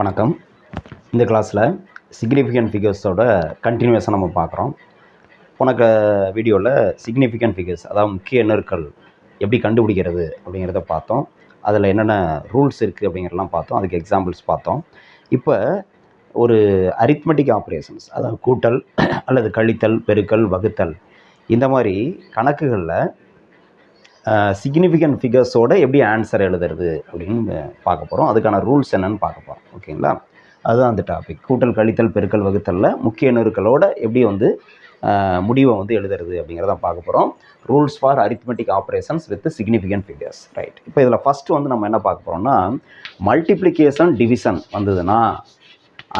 வணக்கம். இந்த கிளாஸில் சிக்னிஃபிகண்ட் ஃபிகர்ஸோட கண்டினியூஸாக நம்ம பார்க்குறோம். உனக்கு வீடியோவில் சிக்னிஃபிகண்ட் ஃபிகர்ஸ் அதாவது முக்கிய எண்ணற்கள் எப்படி கண்டுபிடிக்கிறது அப்படிங்கிறத பார்த்தோம். அதில் என்னென்ன ரூல்ஸ் இருக்குது அப்படிங்கிறதெல்லாம் பார்த்தோம். அதுக்கு எக்ஸாம்பிள்ஸ் பார்த்தோம். இப்போ ஒரு அரித்மெட்டிக் ஆப்ரேஷன்ஸ் அதாவது கூட்டல் அல்லது கழித்தல் பெருக்கல் வகுத்தல் இந்த மாதிரி கணக்குகளில் சிக்னிஃபிகண்ட் ஃபிகர்ஸோட எப்படி ஆன்சர் எழுதுறது அப்படின்னு பார்க்க போகிறோம் அதுக்கான ரூல்ஸ் என்னன்னு பார்க்க போகிறோம் ஓகேங்களா? அதுதான் அந்த டாபிக் கூட்டல் கழித்தல் பெருக்கல் வகுத்தலில் முக்கிய நெருக்களோட எப்படி வந்து முடிவை வந்து எழுதுறது அப்படிங்கிறத பார்க்க போகிறோம் rules for arithmetic operations with significant figures right இப்போ இதில் ஃபஸ்ட்டு வந்து நம்ம என்ன பார்க்க போகிறோம்னா மல்டிப்ளிகேஷன் டிவிஷன் வந்ததுன்னா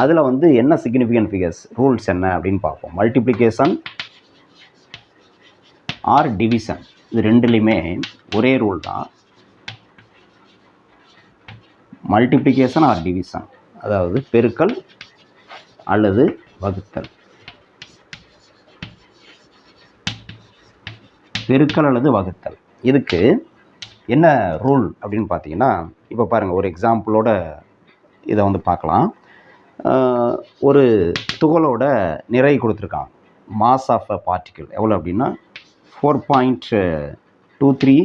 அதில் வந்து என்ன சிக்னிஃபிகண்ட் ஃபிகர்ஸ் ரூல்ஸ் என்ன அப்படின்னு பார்ப்போம். மல்டிப்ளிகேஷன் ஆர் டிவிஷன் இது ரெண்டுலேயுமே ஒரே ரூல் தான். மல்டிப்ளிகேஷன் ஆர் டிவிஷன் அதாவது பெருக்கல் அல்லது வகுத்தல். பெருக்கல் அல்லது வகுத்தல். இதுக்கு என்ன ரூல் அப்படின்னு பார்த்தீங்கன்னா இப்போ பாருங்கள் ஒரு எக்ஸாம்பிளோட இதை வந்து பார்க்கலாம். ஒரு துகளோட நிறை கொடுத்துருக்கான். மாஸ் ஆஃப் அ பார்ட்டிக்கிள் எவ்வளோ அப்படின்னா four point two three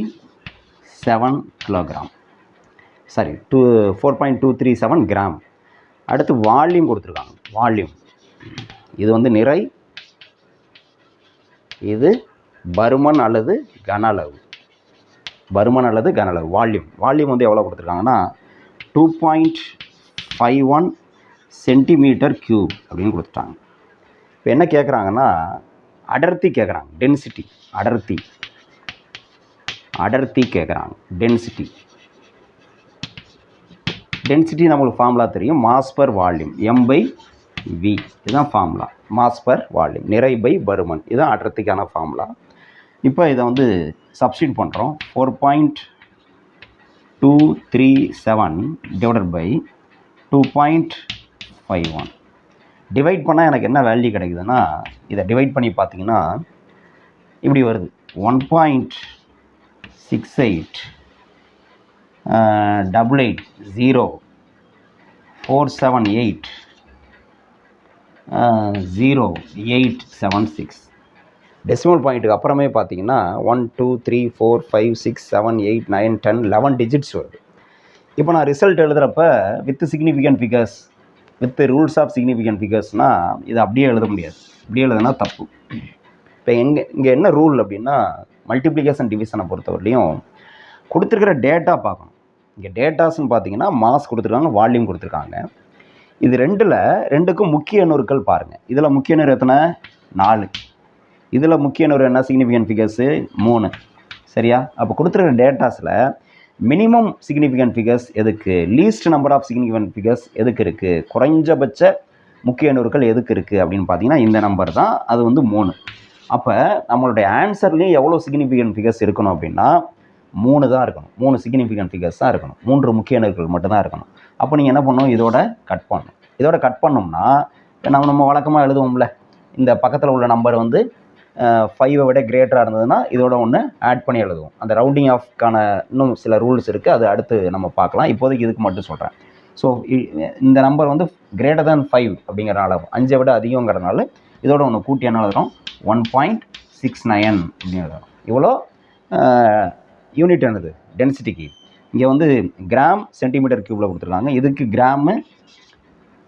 seven kilogram sorry two four point two three seven gram அடுத்து வால்யூம் கொடுத்துருக்காங்க. வால்யூம் இது வந்து நிறை இது பருமன் அல்லது கன அளவு. பருமன் அல்லது கன அளவு. வால்யூம் வால்யூம் வந்து எவ்வளோ கொடுத்துருக்காங்கன்னா two point five one centimetre cube அப்படின்னு கொடுத்துட்டாங்க. இப்போ என்ன கேட்குறாங்கன்னா அடர்த்தி கேட்குறாங்க டென்சிட்டி அடர்த்தி. அடர்த்தி கேட்குறாங்க டென்சிட்டி டென்சிட்டி நம்மளுக்கு ஃபார்முலா தெரியும். Mass per volume M by V இதுதான் ஃபார்முலா மாஸ் பர் வால்யூம் நிறை பை பருமன். இதுதான் அடர்த்திக்கான ஃபார்முலா இப்போ இதை வந்து சப்ஸ்டியூட் பண்ணுறோம் four point two three seven divided by two point five one divide பண்ணால் எனக்கு என்ன வேல்யூ கிடைக்குதுன்னா இதை டிவைட் பண்ணி பார்த்தீங்கன்னா இப்படி வருது. One point six eight double eight zero four seven eight zero eight seven six decimal பாயிண்ட்டுக்கு அப்புறமே பார்த்தீங்கன்னா one two three four five six seven eight nine ten eleven digits வருது. இப்போ நான் result எழுதுகிறப்ப with significant figures with rules of significant ஃபிகர்ஸ்னால் இது அப்படியே எழுத முடியாது. அப்படியே எழுதுனா தப்பு. இப்போ எங்கே இங்கே என்ன ரூல் அப்படின்னா மல்டிப்ளிகேஷன் டிவிஷனை பொறுத்தவரையிலையும் கொடுத்துருக்கிற டேட்டா பார்க்கணும். இங்கே டேட்டாஸ்னு பார்த்தீங்கன்னா மாஸ் கொடுத்துருக்காங்க வால்யூம் கொடுத்துருக்காங்க. இது ரெண்டில் ரெண்டுக்கும் முக்கிய நூறுக்கள் பாருங்கள் இதில் முக்கிய நூறு எத்தனை? நாலு. இதில் முக்கிய நூறு என்ன? சிக்னிஃபிகண்ட் ஃபிகர்ஸு மூணு. சரியா? அப்போ கொடுத்துருக்க டேட்டாஸில் மினிமம் சிக்னிஃபிகண்ட் ஃபிகர்ஸ் எதுக்கு? Least number of significant figures எதுக்கு இருக்குது குறைஞ்சபட்ச முக்கிய நூறுகள் எதுக்கு இருக்குது அப்படின்னு பார்த்தீங்கன்னா இந்த நம்பர் தான். அது வந்து மூணு. அப்போ நம்மளுடைய ஆன்சர்லேயும் எவ்வளோ சிக்னிஃபிகண்ட் ஃபிகர்ஸ் இருக்கணும் அப்படின்னா மூணு தான் இருக்கணும். மூணு சிக்னிஃபிகண்ட் ஃபிகர்ஸ் தான் இருக்கணும். மூன்று முக்கிய நூறுகள் மட்டும்தான் இருக்கணும். அப்போ நீங்கள் என்ன பண்ணணும்? இதோட கட் பண்ணணும். இதோட கட் பண்ணோம்னா நம்ம நம்ம வழக்கமாக எழுதுவோம்ல இந்த பக்கத்தில் உள்ள நம்பர் வந்து ஃபைவை விட கிரேட்டராக இருந்ததுன்னா இதோட ஒன்று ஆட் பண்ணி எழுதுவோம். அந்த ரவுண்டிங் ஆஃப்க்கான இன்னும் சில ரூல்ஸ் இருக்குது அது அடுத்து நம்ம பார்க்கலாம். இப்போதைக்கு இதுக்கு மட்டும் சொல்கிறேன் ஸோ இந்த நம்பர் வந்து கிரேட்டர் தேன் ஃபைவ் அப்படிங்கிறனால அஞ்சை விட அதிகங்கிறனால இதோட ஒன்று கூட்டி என்ன எழுதுகிறோம் ஒன் பாயிண்ட் சிக்ஸ் நயன் அப்படின்னு எழுதுறோம். இவ்வளோ யூனிட் என்னது? டென்சிட்டிக்கு இங்கே வந்து கிராம் சென்டிமீட்டர் க்யூப்பில் கொடுத்துருக்காங்க. இதுக்கு கிராமு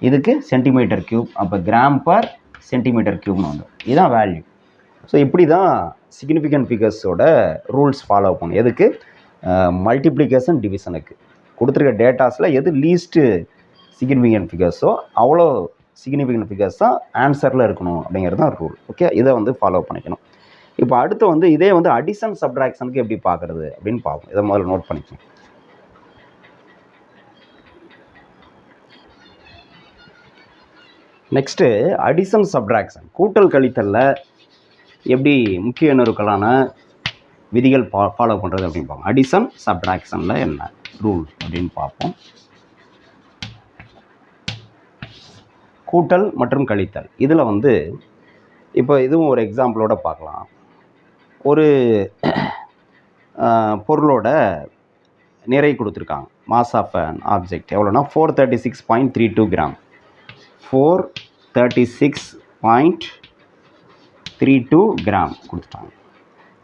இதுக்கு சென்டிமீட்டர் க்யூப் அப்போ கிராம் பர் சென்டிமீட்டர் க்யூப்னு வந்து இதுதான் வேல்யூ ஸோ இப்படி தான் சிக்னிஃபிகண்ட் ஃபிகர்ஸோட ரூல்ஸ் ஃபாலோ பண்ணும் எதுக்கு? மல்டிப்ளிகேஷன் டிவிஷனுக்கு கொடுத்துருக்க டேட்டாஸில் எது லீஸ்ட்டு சிக்னிஃபிகண்ட் ஃபிகர்ஸோ அவ்வளோ சிக்னிஃபிகண்ட் ஃபிகர்ஸ் தான் ஆன்சரில் இருக்கணும் அப்படிங்கிறது தான் ரூல் ஓகே இதை வந்து ஃபாலோ பண்ணிக்கணும். இப்போ அடுத்து வந்து இதே வந்து அடிஷன் சப்ட்ராக்ஷனுக்கு எப்படி பார்க்குறது அப்படின்னு பார்ப்போம். இதை முதல்ல நோட் பண்ணிக்கணும். நெக்ஸ்ட்டு அடிஷன் சப்ட்ராக்ஷன் கூட்டல் கழித்தலில் எப்படி முக்கிய நெருக்கலான விதிகள் பா ஃபாலோ பண்ணுறது அப்படின்னு பார்ப்போம். அடிஷன் சப்ட்ராக்ஷனில் என்ன ரூல் அப்படின்னு பார்ப்போம். கூட்டல் மற்றும் கழித்தல். இதில் வந்து இப்போ இதுவும் ஒரு எக்ஸாம்பிளோட பார்க்கலாம். ஒரு பொருளோட நிறை கொடுத்துருக்காங்க. மாஸ் ஆஃப் அன் ஆப்ஜெக்ட் எவ்வளோனா four thirty six point three two gram four thirty six point three two gram கொடுத்துட்டாங்க.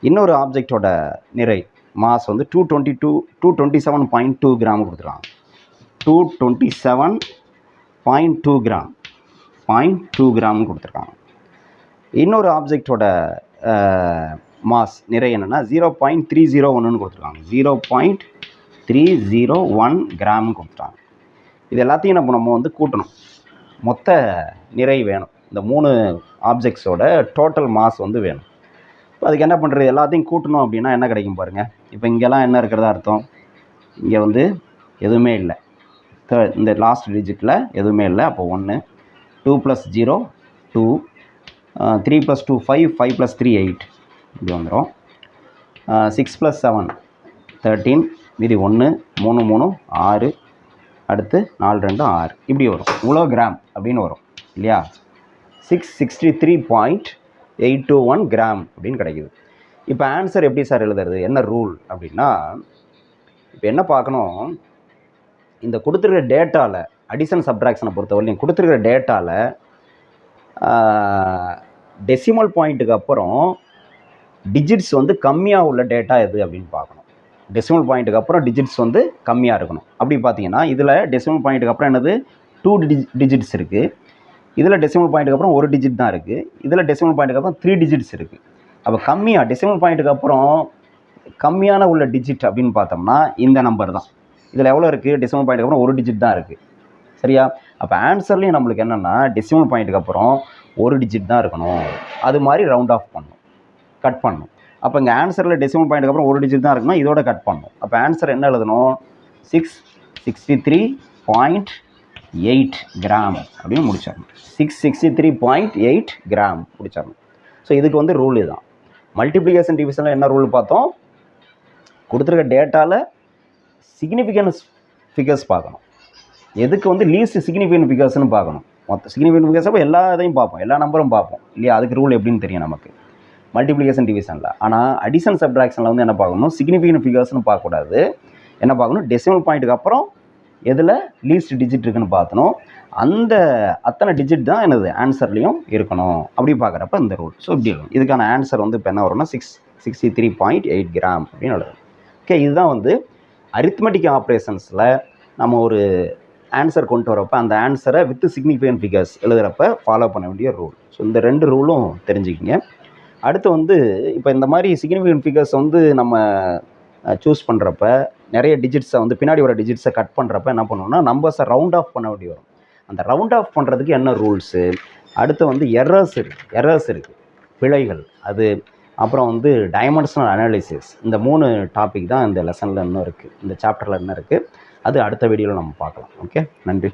இன்னொரு ஆப்ஜெக்டோட நிறை மாஸ் வந்து two twenty two two twenty seven point two gram கொடுத்துருக்காங்க two twenty seven point two gram point two gram கொடுத்துருக்காங்க. இன்னொரு ஆப்ஜெக்டோட mass நிறை என்னென்னா ஜீரோ பாயிண்ட் த்ரீ ஜீரோ ஒன்றுன்னு கொடுத்துருக்காங்க. Zero point three zero one gram கொடுத்துட்டாங்க. இது எல்லாத்தையும் நம்ம நம்ம வந்து கூட்டணும். மொத்த நிறை வேணும். இந்த மூணு ஆப்ஜெக்ட்ஸோட டோட்டல் மாஸ் வந்து வேணும். இப்போ அதுக்கு என்ன பண்ணுறது எல்லாத்தையும் கூட்டணும் அப்படின்னா என்ன கிடைக்கும் பாருங்கள் இப்போ இங்கெல்லாம் என்ன இருக்கிறதா அர்த்தம்? இங்கே வந்து எதுவுமே இல்லை. இந்த லாஸ்ட் டிஜிட்டில் எதுவுமே இல்லை. அப்போ ஒன்று two plus zero two three plus two five five plus three eight இப்படி வந்துடும் சிக்ஸ் ப்ளஸ் செவன் தேர்ட்டீன் மீதி ஒன்று மூணு மூணு ஆறு. அடுத்து நாலு ரெண்டு ஆறு. இப்படி வரும். இவ்வளோ கிராம் அப்படின்னு வரும். இல்லையா? Six sixty three point eight two one gram அப்படின்னு கிடைக்குது. இப்போ ஆன்சர் எப்படி சார் எழுதுறது? என்ன ரூல் அப்படின்னா இப்போ என்ன பார்க்கணும்? இந்த கொடுத்துருக்கிற டேட்டாவில் அடிஷன் சப்ட்ராக்ஷனை பொறுத்தவரையும் கொடுத்துருக்கிற டேட்டாவில் டெசிமல் பாயிண்ட்டுக்கு அப்புறம் டிஜிட்ஸ் வந்து கம்மியாக உள்ள டேட்டா எது அப்படின்னு பார்க்கணும். டெசிமல் பாயிண்ட்டுக்கு அப்புறம் டிஜிட்ஸ் வந்து கம்மியாக இருக்கணும். அப்படி பார்த்தீங்கன்னா இதில் டெசிமல் பாயிண்ட்டுக்கு அப்புறம் என்னது? டூ டிஜிட்ஸ் இருக்குது இதில் டெசிமல் பாயிண்ட்டுக்கு அப்புறம் ஒரு டிஜிட் தான் இருக்குது இதில் டெசிமல் பாயிண்ட்டுக்கு அப்புறம் த்ரீ டிஜிட்ஸ் இருக்குது அப்போ கம்மியாக டெசிமல் பாயிண்ட்டுக்கு அப்புறம் கம்மியான உள்ள டிஜிட் அப்படின்னு பார்த்தோம்னா இந்த நம்பர் தான். இதில் எவ்வளோ இருக்குது டெசிமல் பாயிண்ட்டுக்கு அப்புறம் ஒரு டிஜிட் தான் இருக்குது சரியா? அப்போ ஆன்சர்லேயும் நம்மளுக்கு என்னென்னா டெசிமல் பாயிண்ட்டுக்கு அப்புறம் ஒரு டிஜிட் தான் இருக்கணும். அது மாதிரி ரவுண்ட் ஆஃப் பண்ணணும் கட் பண்ணணும் அப்போ இங்கே ஆன்சரில் டெசிமல் பாயிண்ட்டுக்கு அப்புறம் ஒரு டிஜிட் தான் இருக்குன்னா இதோட கட் பண்ணணும் அப்போ ஆன்சர் என்ன எழுதணும்? Six sixty three point eight gram அப்படின்னு முடிச்சிடணும். Six sixty three point eight gram முடிச்சிடணும். ஸோ இதுக்கு வந்து ரூல் இதுதான். மல்டிப்ளிகேஷன் டிவிஷனில் என்ன ரூல் பார்த்தோம்? கொடுத்துருக்க டேட்டாவில் சிக்னிஃபிகன்ஸ் ஃபிகர்ஸ் பார்க்கணும். எதுக்கு வந்து லீஸ்ட் சிக்னிஃபிகன்ட் ஃபிகர்ஸ்னு பார்க்கணும்? மொத்த சிக்னிஃபிகன்ட் ஃபிகர்ஸ் அப்போ எல்லா இதையும் பார்ப்போம். எல்லா நம்பரும் பார்ப்போம். இல்லையா? அதுக்கு ரூல் எப்படின்னு தெரியும் நமக்கு. மல்டிப்ளிகேஷன் டிவிஷனில் ஆனால் அடிஷன் சப்ட்ராக்ஷனில் வந்து என்ன பார்க்கணும்? சிக்னிஃபிகன்ட் ஃபிகர்ஸ்னு பார்க்கக்கூடாது. என்ன பார்க்கணும்? டெசிமல் பாயிண்ட்டுக்கு அப்புறம் எதில் லீஸ்ட் டிஜிட் இருக்குன்னு பார்த்தணும் அந்த அத்தனை டிஜிட் தான் எனது ஆன்சர்லேயும் இருக்கணும். அப்படி பார்க்குறப்ப இந்த ரூல் ஸோ இப்படி இருக்கும். இதுக்கான ஆன்சர் வந்து இப்போ என்ன வரும்னா six sixty three point eight gram அப்படின்னு எழுதும் ஓகே இதுதான் வந்து அரித்மெட்டிக் ஆப்ரேஷன்ஸில் நம்ம ஒரு ஆன்சர் கொண்டு வரப்போ அந்த ஆன்சரை வித் சிக்னிஃபிகன்ட் ஃபிகர்ஸ் எழுதுகிறப்ப ஃபாலோ பண்ண வேண்டிய ரூல் ஸோ இந்த ரெண்டு ரூலும் தெரிஞ்சுக்கிங்க. அடுத்து வந்து இப்போ இந்த மாதிரி சிக்னிஃபிகன்ட் ஃபிகர்ஸ் வந்து நம்ம சூஸ் பண்ணுறப்ப நிறைய டிஜிட்ஸை வந்து பின்னாடி வர டிஜிட்ஸை கட் பண்ணுறப்ப என்ன பண்ணுவோம்னா நம்பர்ஸை ரவுண்ட் ஆஃப் பண்ண வேண்டி வரும். அந்த ரவுண்ட் ஆஃப் பண்ணுறதுக்கு என்ன ரூல்ஸு அடுத்து வந்து எரர்ஸ் இருக்குது எரர்ஸ் இருக்குது பிழைகள். அது அப்புறம் வந்து டைமென்ஷனல் அனாலிசிஸ் இந்த மூணு டாபிக் தான் இந்த லெசனில் இன்னும் இருக்குது இந்த சாப்டரில் இன்னும் இருக்குது அது அடுத்த வீடியோவில் நம்ம பார்க்கலாம். ஓகே நன்றி.